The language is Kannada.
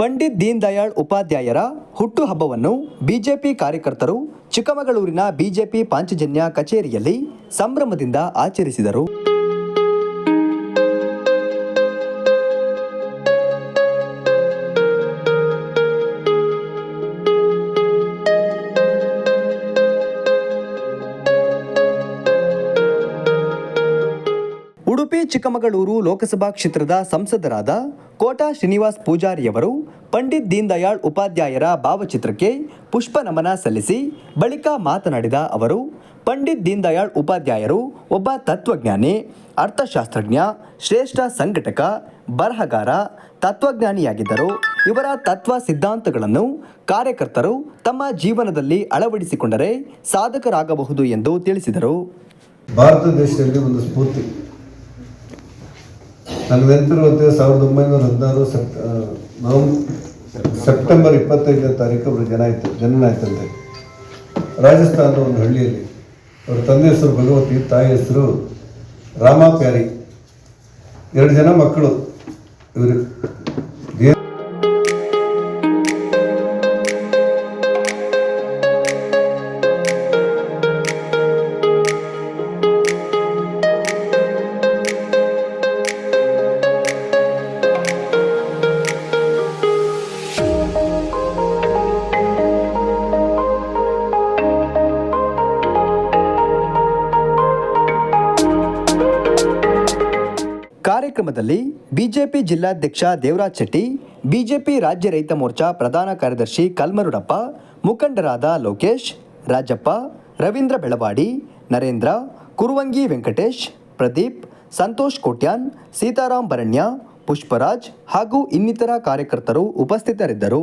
ಪಂಡಿತ್ ದೀನ್ ದಯಾಳ್ ಉಪಾಧ್ಯಾಯರ ಹುಟ್ಟುಹಬ್ಬವನ್ನು ಬಿಜೆಪಿ ಕಾರ್ಯಕರ್ತರು ಚಿಕ್ಕಮಗಳೂರಿನ ಬಿಜೆಪಿ ಪಾಂಚಜನ್ಯ ಕಚೇರಿಯಲ್ಲಿ ಸಂಭ್ರಮದಿಂದ ಆಚರಿಸಿದರು. ಉಡುಪಿ ಚಿಕ್ಕಮಗಳೂರು ಲೋಕಸಭಾ ಕ್ಷೇತ್ರದ ಸಂಸದರಾದ ಕೋಟಾ ಶ್ರೀನಿವಾಸ್ ಪೂಜಾರಿಯವರು ಪಂಡಿತ್ ದೀನ್ ದಯಾಳ್ ಉಪಾಧ್ಯಾಯರ ಭಾವಚಿತ್ರಕ್ಕೆ ಪುಷ್ಪ ನಮನ ಸಲ್ಲಿಸಿ ಬಳಿಕ ಮಾತನಾಡಿದ ಅವರು, ಪಂಡಿತ್ ದೀನ್ ದಯಾಳ್ ಉಪಾಧ್ಯಾಯರು ಒಬ್ಬ ತತ್ವಜ್ಞಾನಿ, ಅರ್ಥಶಾಸ್ತ್ರಜ್ಞ, ಶ್ರೇಷ್ಠ ಸಂಘಟಕ, ಬರಹಗಾರ, ತತ್ವಜ್ಞಾನಿಯಾಗಿದ್ದರು. ಇವರ ತತ್ವ ಸಿದ್ಧಾಂತಗಳನ್ನು ಕಾರ್ಯಕರ್ತರು ತಮ್ಮ ಜೀವನದಲ್ಲಿ ಅಳವಡಿಸಿಕೊಂಡರೆ ಸಾಧಕರಾಗಬಹುದು ಎಂದು ತಿಳಿಸಿದರು. ಭಾರತ ದೇಶದಲ್ಲಿ ಒಂದು ಸ್ಫೂರ್ತಿ. ನನಗೆ ನೆನಪಿರುವಂತೆ ಸಾವಿರದ ಒಂಬೈನೂರ ಹದಿನಾರು ಸೆಪ್ಟ ಸೆಪ್ಟೆಂಬರ್ ಇಪ್ಪತ್ತೈದನೇ ತಾರೀಕು ಅವರು ಜನ ಆಯ್ತು, ಜನನ ಆಯ್ತಂತೆ. ರಾಜಸ್ಥಾನದ ಒಂದು ಹಳ್ಳಿಯಲ್ಲಿ ಅವ್ರ ತಂದೆ ಹೆಸರು ಭಗವತಿ, ತಾಯಿ ಹೆಸರು ರಾಮಾ ಪ್ಯಾರಿ. ಎರಡು ಜನ ಮಕ್ಕಳು ಇವರು. ಕಾರ್ಯಕ್ರಮದಲ್ಲಿ ಬಿಜೆಪಿ ಜಿಲ್ಲಾಧ್ಯಕ್ಷ ದೇವರಾಜ್ ಶೆಟ್ಟಿ, ಬಿಜೆಪಿ ರಾಜ್ಯ ರೈತ ಮೋರ್ಚಾ ಪ್ರಧಾನ ಕಾರ್ಯದರ್ಶಿ ಕಲ್ಮರುಡಪ್ಪ, ಮುಖಂಡರಾದ ಲೋಕೇಶ್, ರಾಜಪ್ಪ, ರವೀಂದ್ರ ಬೆಳವಾಡಿ, ನರೇಂದ್ರ, ಕುರುವಂಗಿ ವೆಂಕಟೇಶ್, ಪ್ರದೀಪ್, ಸಂತೋಷ್ ಕೋಟ್ಯಾನ್ ಸೀತಾರಾಮ್ ಭರಣ್ಯ, ಪುಷ್ಪರಾಜ್ ಹಾಗೂ ಇನ್ನಿತರ ಕಾರ್ಯಕರ್ತರು ಉಪಸ್ಥಿತರಿದ್ದರು.